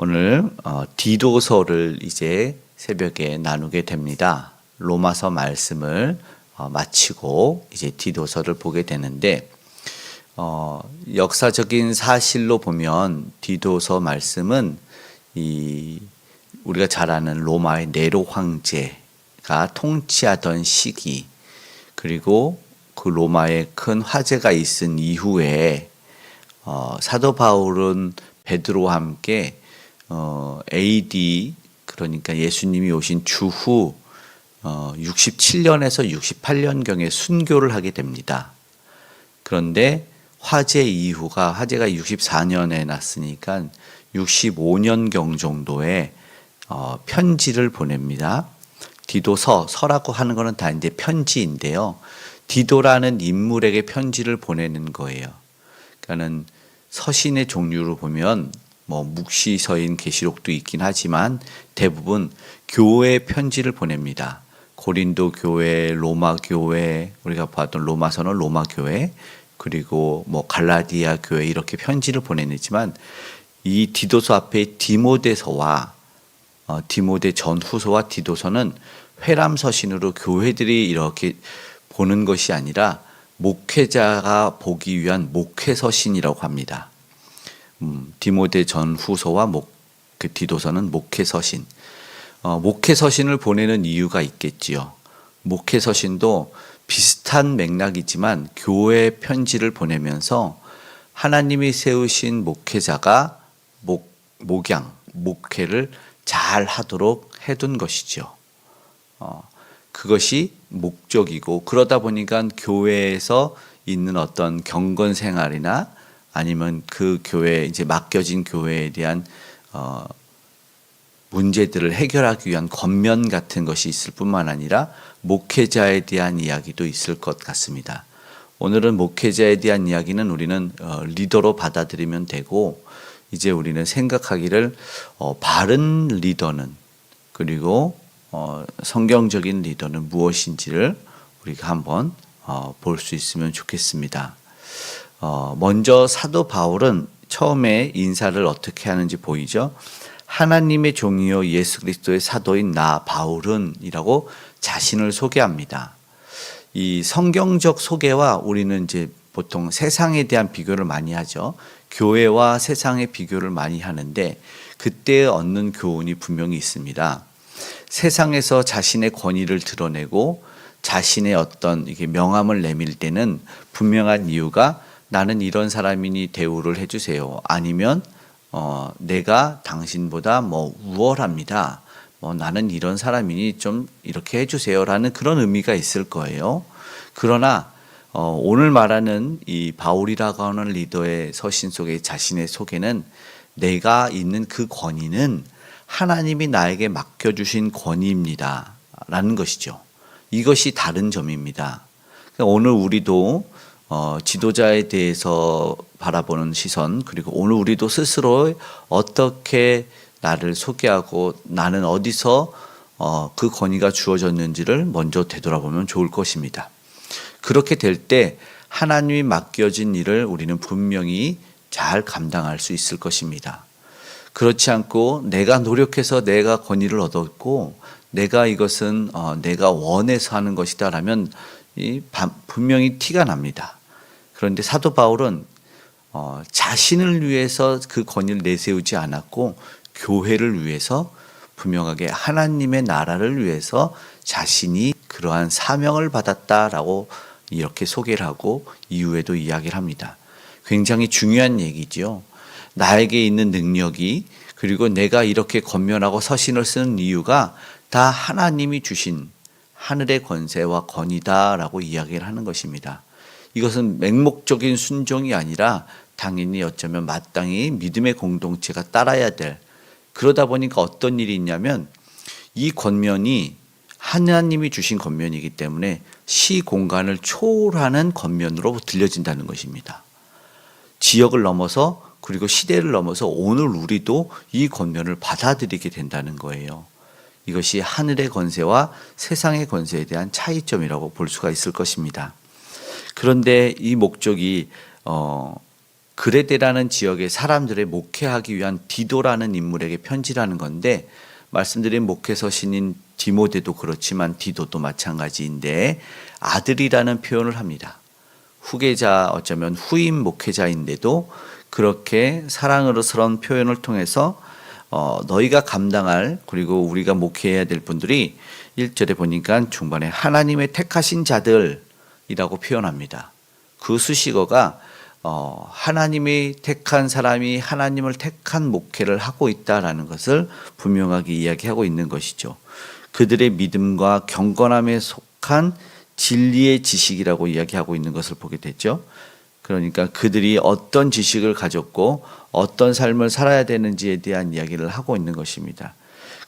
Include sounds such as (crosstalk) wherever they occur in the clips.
오늘 어, 디도서를 이제 새벽에 나누게 됩니다. 로마서 말씀을 어, 마치고 이제 디도서를 보게 되는데 어, 역사적인 사실로 보면 디도서 말씀은 이 우리가 잘 아는 로마의 네로 황제가 통치하던 시기 그리고 그 로마에 큰 화재가 있은 이후에 어, 사도 바울은 베드로와 함께 어, AD 그러니까 예수님이 오신 주후 어, 67년에서 68년경에 순교를 하게 됩니다. 그런데 화재 이후가 화재가 64년에 났으니까 65년경 정도에 어, 편지를 보냅니다. 디도서 서라고 하는 거는 다 이제 편지인데요. 디도라는 인물에게 편지를 보내는 거예요. 그러니까는 서신의 종류로 보면 뭐 묵시서인 계시록도 있긴 하지만 대부분 교회 편지를 보냅니다. 고린도 교회, 로마 교회, 우리가 봤던 로마서는 로마 교회, 그리고 뭐 갈라디아 교회 이렇게 편지를 보내지만 이 디도서 앞에 디모데서와 어, 디모데 전후서와 디도서는 회람 서신으로 교회들이 이렇게 보는 것이 아니라 목회자가 보기 위한 목회 서신이라고 합니다. 음, 디모데 전후서와 목, 그 디도서는 목회 서신. 어, 목회 서신을 보내는 이유가 있겠지요. 목회 서신도 비슷한 맥락이지만 교회 편지를 보내면서 하나님이 세우신 목회자가 목, 목양, 목회를 잘 하도록 해둔 것이죠. 어, 그것이 목적이고 그러다 보니까 교회에서 있는 어떤 경건 생활이나 아니면 그 교회 이제 맡겨진 교회에 대한 어, 문제들을 해결하기 위한 겉면 같은 것이 있을 뿐만 아니라 목회자에 대한 이야기도 있을 것 같습니다. 오늘은 목회자에 대한 이야기는 우리는 어, 리더로 받아들이면 되고 이제 우리는 생각하기를 어, 바른 리더는 그리고 어, 성경적인 리더는 무엇인지를 우리가 한번 어, 볼 수 있으면 좋겠습니다. 어, 먼저 사도 바울은 처음에 인사를 어떻게 하는지 보이죠? 하나님의 종이요 예수 그리스도의 사도인 나 바울은이라고 자신을 소개합니다. 이 성경적 소개와 우리는 이제 보통 세상에 대한 비교를 많이 하죠. 교회와 세상의 비교를 많이 하는데 그때 얻는 교훈이 분명히 있습니다. 세상에서 자신의 권위를 드러내고 자신의 어떤 이게 명함을 내밀 때는 분명한 이유가 나는 이런 사람이니 대우를 해주세요. 아니면 어, 내가 당신보다 뭐 우월합니다. 뭐 나는 이런 사람이니 좀 이렇게 해주세요라는 그런 의미가 있을 거예요. 그러나 어, 오늘 말하는 이 바울이라고 하는 리더의 서신 속에 자신의 소개는 내가 있는 그 권위는 하나님이 나에게 맡겨주신 권위입니다. 라는 것이죠. 이것이 다른 점입니다. 그러니까 오늘 우리도 어, 지도자에 대해서 바라보는 시선, 그리고 오늘 우리도 스스로 어떻게 나를 소개하고 나는 어디서 어, 그 권위가 주어졌는지를 먼저 되돌아보면 좋을 것입니다. 그렇게 될 때 하나님이 맡겨진 일을 우리는 분명히 잘 감당할 수 있을 것입니다. 그렇지 않고 내가 노력해서 내가 권위를 얻었고 내가 이것은 어, 내가 원해서 하는 것이다라면 이 분명히 티가 납니다. 그런데 사도 바울은 어, 자신을 위해서 그 권위를 내세우지 않았고 교회를 위해서 분명하게 하나님의 나라를 위해서 자신이 그러한 사명을 받았다라고 이렇게 소개를 하고 이후에도 이야기를 합니다. 굉장히 중요한 얘기지요. 나에게 있는 능력이 그리고 내가 이렇게 권면하고 서신을 쓰는 이유가 다 하나님이 주신 하늘의 권세와 권위다라고 이야기를 하는 것입니다. 이것은 맹목적인 순종이 아니라 당연히 어쩌면 마땅히 믿음의 공동체가 따라야 될 그러다 보니까 어떤 일이 있냐면 이 권면이 하나님이 주신 권면이기 때문에 시 공간을 초월하는 권면으로 들려진다는 것입니다. 지역을 넘어서 그리고 시대를 넘어서 오늘 우리도 이 권면을 받아들이게 된다는 거예요. 이것이 하늘의 권세와 세상의 권세에 대한 차이점이라고 볼 수가 있을 것입니다. 그런데 이 목적이 어 그레데라는 지역의 사람들의 목회하기 위한 디도라는 인물에게 편지라는 건데 말씀드린 목회서 신인 디모데도 그렇지만 디도도 마찬가지인데 아들이라는 표현을 합니다. 후계자 어쩌면 후임 목회자인데도 그렇게 사랑으로스러운 표현을 통해서 어, 너희가 감당할 그리고 우리가 목회해야 될 분들이 1절에 보니까 중반에 하나님의 택하신 자들이라고 표현합니다. 그 수식어가 어, 하나님이 택한 사람이 하나님을 택한 목회를 하고 있다라는 것을 분명하게 이야기하고 있는 것이죠. 그들의 믿음과 경건함에 속한 진리의 지식이라고 이야기하고 있는 것을 보게 됐죠. 그러니까 그들이 어떤 지식을 가졌고 어떤 삶을 살아야 되는지에 대한 이야기를 하고 있는 것입니다.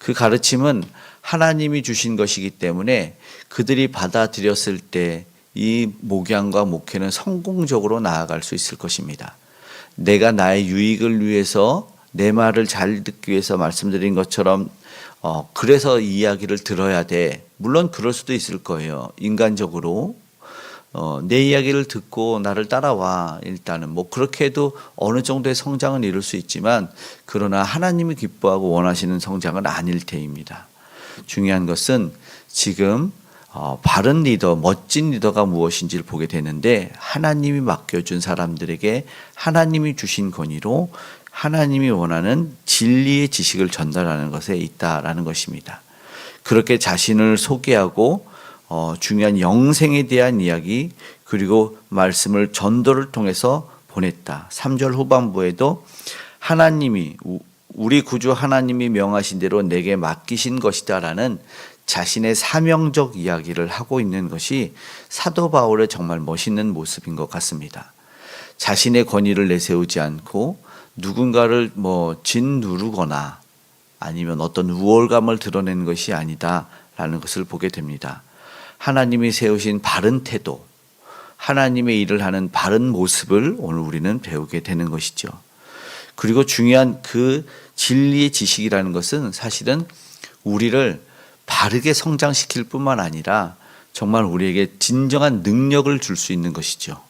그 가르침은 하나님이 주신 것이기 때문에 그들이 받아들였을 때 이 목양과 목회는 성공적으로 나아갈 수 있을 것입니다. 내가 나의 유익을 위해서 내 말을 잘 듣기 위해서 말씀드린 것처럼 어 그래서 이 이야기를 들어야 돼. 물론 그럴 수도 있을 거예요. 인간적으로 어, 내 이야기를 듣고 나를 따라와 일단은 뭐 그렇게 해도 어느 정도의 성장은 이룰 수 있지만 그러나 하나님이 기뻐하고 원하시는 성장은 아닐 테입니다. 중요한 것은 지금 어, 바른 리더, 멋진 리더가 무엇인지를 보게 되는데 하나님이 맡겨준 사람들에게 하나님이 주신 권위로 하나님이 원하는 진리의 지식을 전달하는 것에 있다라는 것입니다. 그렇게 자신을 소개하고 어, 중요한 영생에 대한 이야기 그리고 말씀을 전도를 통해서 보냈다. 3절 후반부에도 하나님이 우리 구주 하나님이 명하신 대로 내게 맡기신 것이다라는 자신의 사명적 이야기를 하고 있는 것이 사도 바울의 정말 멋있는 모습인 것 같습니다. 자신의 권위를 내세우지 않고 누군가를 뭐 짓누르거나 아니면 어떤 우월감을 드러내는 것이 아니다라는 것을 보게 됩니다. 하나님이 세우신 바른 태도, 하나님의 일을 하는 바른 모습을 오늘 우리는 배우게 되는 것이죠. 그리고 중요한 그 진리의 지식이라는 것은 사실은 우리를 바르게 성장시킬 뿐만 아니라 정말 우리에게 진정한 능력을 줄 수 있는 것이죠.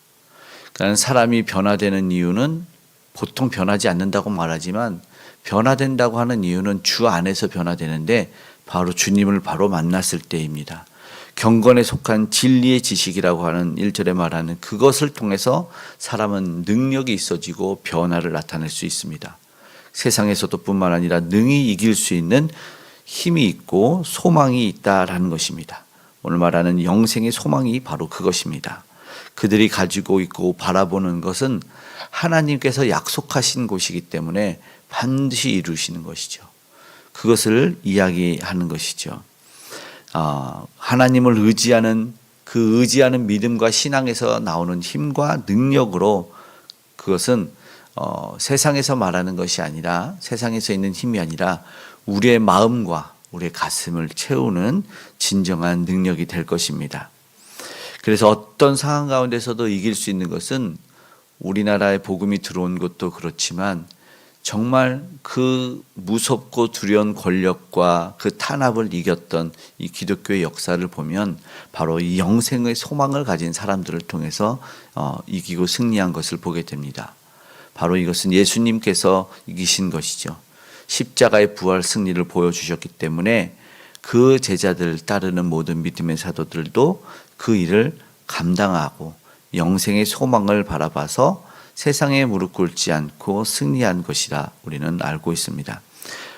그러니까 사람이 변화되는 이유는 보통 변하지 않는다고 말하지만 변화된다고 하는 이유는 주 안에서 변화되는데 바로 주님을 바로 만났을 때입니다. 경건에 속한 진리의 지식이라고 하는 1절에 말하는 그것을 통해서 사람은 능력이 있어지고 변화를 나타낼 수 있습니다. 세상에서도 뿐만 아니라 능히 이길 수 있는 힘이 있고 소망이 있다라는 것입니다. 오늘 말하는 영생의 소망이 바로 그것입니다. 그들이 가지고 있고 바라보는 것은 하나님께서 약속하신 곳이기 때문에 반드시 이루시는 것이죠. 그것을 이야기하는 것이죠. 아, 하나님을 의지하는 그 의지하는 믿음과 신앙에서 나오는 힘과 능력으로 그것은 어, 세상에서 말하는 것이 아니라 세상에서 있는 힘이 아니라 우리의 마음과 우리의 가슴을 채우는 진정한 능력이 될 것입니다. 그래서 어떤 상황 가운데서도 이길 수 있는 것은 우리나라에 복음이 들어온 것도 그렇지만 정말 그 무섭고 두려운 권력과 그 탄압을 이겼던 이 기독교의 역사를 보면 바로 이 영생의 소망을 가진 사람들을 통해서 어, 이기고 승리한 것을 보게 됩니다. 바로 이것은 예수님께서 이기신 것이죠. 십자가의 부활 승리를 보여주셨기 때문에 그 제자들 따르는 모든 믿음의 사도들도 그 일을 감당하고 영생의 소망을 바라봐서 세상에 무릎 꿇지 않고 승리한 것이라 우리는 알고 있습니다.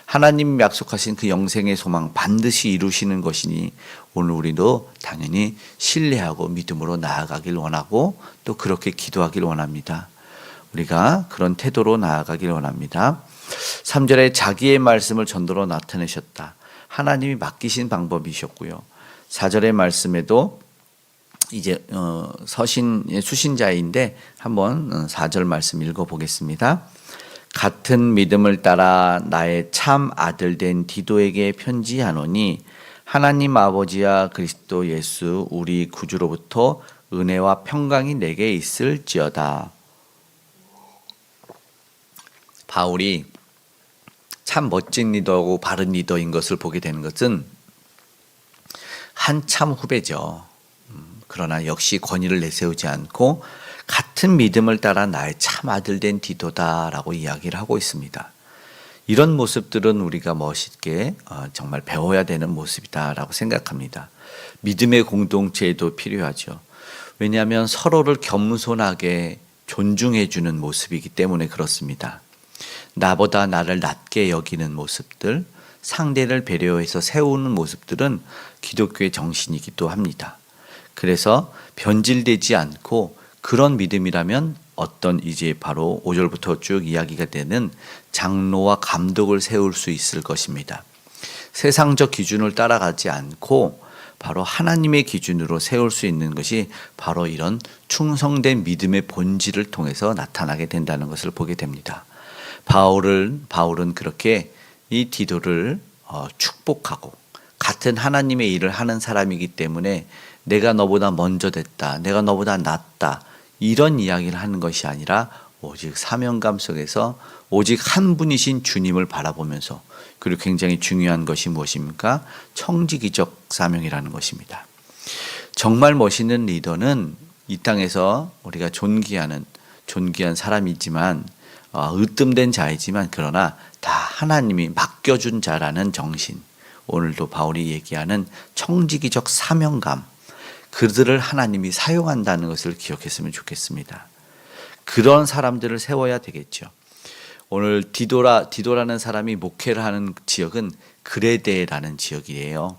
하나님 약속하신 그 영생의 소망 반드시 이루시는 것이니 오늘 우리도 당연히 신뢰하고 믿음으로 나아가길 원하고 또 그렇게 기도하길 원합니다. 우리가 그런 태도로 나아가길 원합니다. 3절에 자기의 말씀을 전도로 나타내셨다. 하나님이 맡기신 방법이셨고요. 4절의 말씀에도 이제 어, 서신 수신자인데 한번 4절 어, 말씀 읽어 보겠습니다. 같은 믿음을 따라 나의 참 아들 된 디도에게 편지하노니 하나님 아버지와 그리스도 예수 우리 구주로부터 은혜와 평강이 내게 있을지어다. 바울이 참 멋진 리더고 바른 리더인 것을 보게 되는 것은 한참 후배죠. 음, 그러나 역시 권위를 내세우지 않고 같은 믿음을 따라 나의 참 아들 된 디도다라고 이야기를 하고 있습니다. 이런 모습들은 우리가 멋있게 어, 정말 배워야 되는 모습이다라고 생각합니다. 믿음의 공동체도 필요하죠. 왜냐하면 서로를 겸손하게 존중해 주는 모습이기 때문에 그렇습니다. 나보다 나를 낮게 여기는 모습들, 상대를 배려해서 세우는 모습들은 기독교의 정신이기도 합니다. 그래서 변질되지 않고 그런 믿음이라면 어떤 이제 바로 5절부터 쭉 이야기가 되는 장로와 감독을 세울 수 있을 것입니다. 세상적 기준을 따라가지 않고 바로 하나님의 기준으로 세울 수 있는 것이 바로 이런 충성된 믿음의 본질을 통해서 나타나게 된다는 것을 보게 됩니다. 바울은 바울은 그렇게 이 디도를 어, 축복하고 같은 하나님의 일을 하는 사람이기 때문에 내가 너보다 먼저 됐다, 내가 너보다 낫다 이런 이야기를 하는 것이 아니라 오직 사명감 속에서 오직 한 분이신 주님을 바라보면서 그리고 굉장히 중요한 것이 무엇입니까? 청지기적 사명이라는 것입니다. 정말 멋있는 리더는 이 땅에서 우리가 존귀하는 존귀한 사람이지만 어, 으뜸된 자이지만 그러나 다 하나님이 맡겨준 자라는 정신. 오늘도 바울이 얘기하는 청지기적 사명감. 그들을 하나님이 사용한다는 것을 기억했으면 좋겠습니다. 그런 사람들을 세워야 되겠죠. 오늘 디도라 디도라는 사람이 목회를 하는 지역은 그레데라는 지역이에요.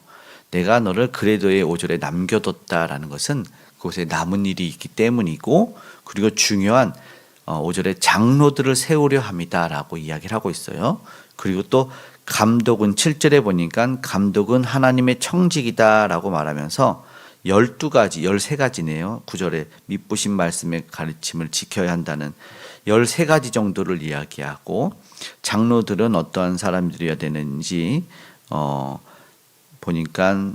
내가 너를 그레도의 오절에 남겨뒀다라는 것은 그곳에 남은 일이 있기 때문이고 그리고 중요한 어, 오절에 장로들을 세우려 합니다라고 이야기를 하고 있어요. 그리고 또 감독은 7절에 보니까 감독은 하나님의 청직이다라고 말하면서 12가지, 13가지네요. 9절에 밑부신 말씀의 가르침을 지켜야 한다는 13가지 정도를 이야기하고 장로들은 어떠한 사람들이어야 되는지 어 보니까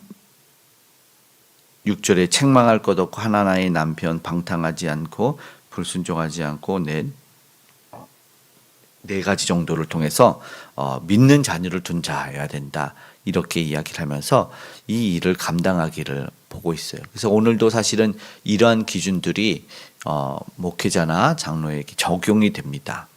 6절에 책망할 것 없고 하나나의 남편 방탕하지 않고 불순종하지 않고 내, 네 가지 정도를 통해서 어, 믿는 자녀를 둔 자여야 된다. 이렇게 이야기를 하면서 이 일을 감당하기를 보고 있어요. 그래서 오늘도 사실은 이러한 기준들이 어, 목회자나 장로에게 적용이 됩니다.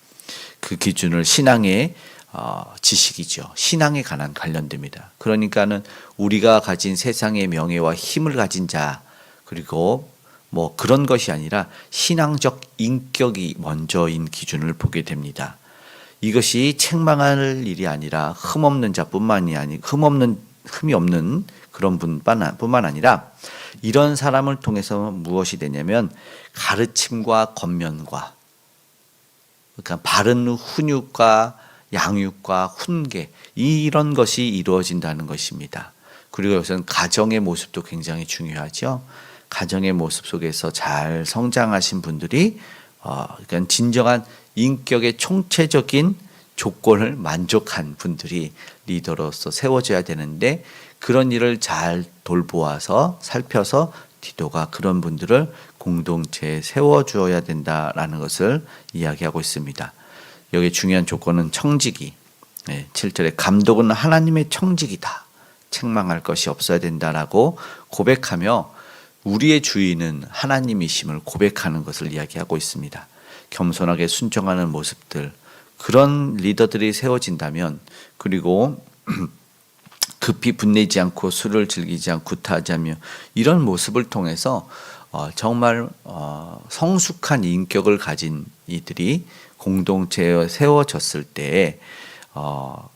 그 기준을 신앙의 어, 지식이죠. 신앙에 관한 관련됩니다. 그러니까는 우리가 가진 세상의 명예와 힘을 가진 자 그리고 뭐 그런 것이 아니라 신앙적 인격이 먼저인 기준을 보게 됩니다. 이것이 책망할 일이 아니라 흠없는 자뿐만이 아니 흠없는 흠이 없는 그런 분뿐만 뿐만 아니라 이런 사람을 통해서 무엇이 되냐면 가르침과 겉면과 그러니까 바른 훈육과 양육과 훈계 이런 것이 이루어진다는 것입니다. 그리고 여기서는 가정의 모습도 굉장히 중요하죠. 가정의 모습 속에서 잘 성장하신 분들이 어, 그러니까 진정한 인격의 총체적인 조건을 만족한 분들이 리더로서 세워져야 되는데 그런 일을 잘 돌보아서 살펴서 디도가 그런 분들을 공동체에 세워주어야 된다라는 것을 이야기하고 있습니다. 여기 중요한 조건은 청지기. 네, 7절에 감독은 하나님의 청지기다. 책망할 것이 없어야 된다라고 고백하며 우리의 주인은 하나님이심을 고백하는 것을 이야기하고 있습니다. 겸손하게 순종하는 모습들, 그런 리더들이 세워진다면, 그리고 (clears throat) 급히 분내지 않고 술을 즐기지 않고 않며 이런 모습을 통해서 어, 정말 어, 성숙한 인격을 가진 이들이 공동체에 세워졌을 때 어,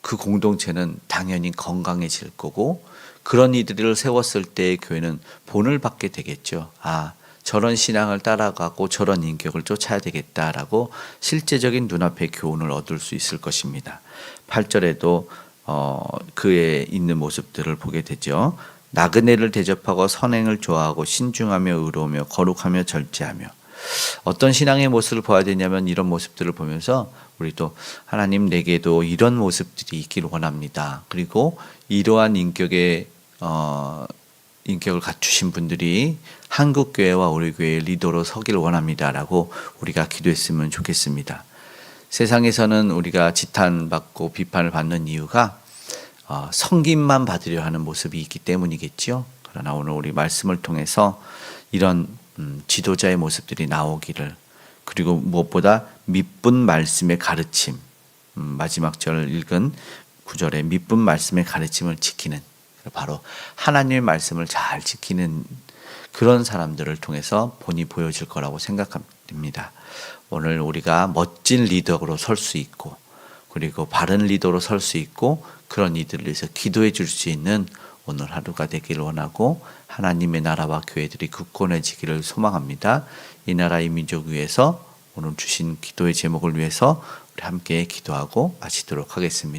그 공동체는 당연히 건강해질 거고 그런 이들을 세웠을 때 교회는 본을 받게 되겠죠. 아, 저런 신앙을 따라가고 저런 인격을 쫓아야 되겠다라고 실제적인 눈앞의 교훈을 얻을 수 있을 것입니다. 8절에도 어, 그의 있는 모습들을 보게 되죠. 나그네를 대접하고 선행을 좋아하고 신중하며 의로우며 거룩하며 절제하며 어떤 신앙의 모습을 보아야 되냐면 이런 모습들을 보면서 우리도 하나님 내게도 이런 모습들이 있기를 원합니다. 그리고 이러한 인격의 어, 인격을 갖추신 분들이 한국 교회와 우리 교회의 리더로 서기를 원합니다라고 우리가 기도했으면 좋겠습니다. 세상에서는 우리가 지탄받고 비판을 받는 이유가 어, 성김만 받으려 하는 모습이 있기 때문이겠지요. 그러나 오늘 우리 말씀을 통해서 이런 음, 지도자의 모습들이 나오기를 그리고 무엇보다 믿분 말씀의 가르침 음, 마지막 절 읽은 구절의 믿분 말씀의 가르침을 지키는 바로 하나님의 말씀을 잘 지키는 그런 사람들을 통해서 본이 보여질 거라고 생각합니다. 오늘 우리가 멋진 리더로 설 수 있고 그리고 바른 리더로 설 수 있고 그런 이들을 위해서 기도해 줄 수 있는 오늘 하루가 되기를 원하고 하나님의 나라와 교회들이 굳건해지기를 소망합니다. 이 나라 이 민족 위해서 오늘 주신 기도의 제목을 위해서 우리 함께 기도하고 마치도록 하겠습니다.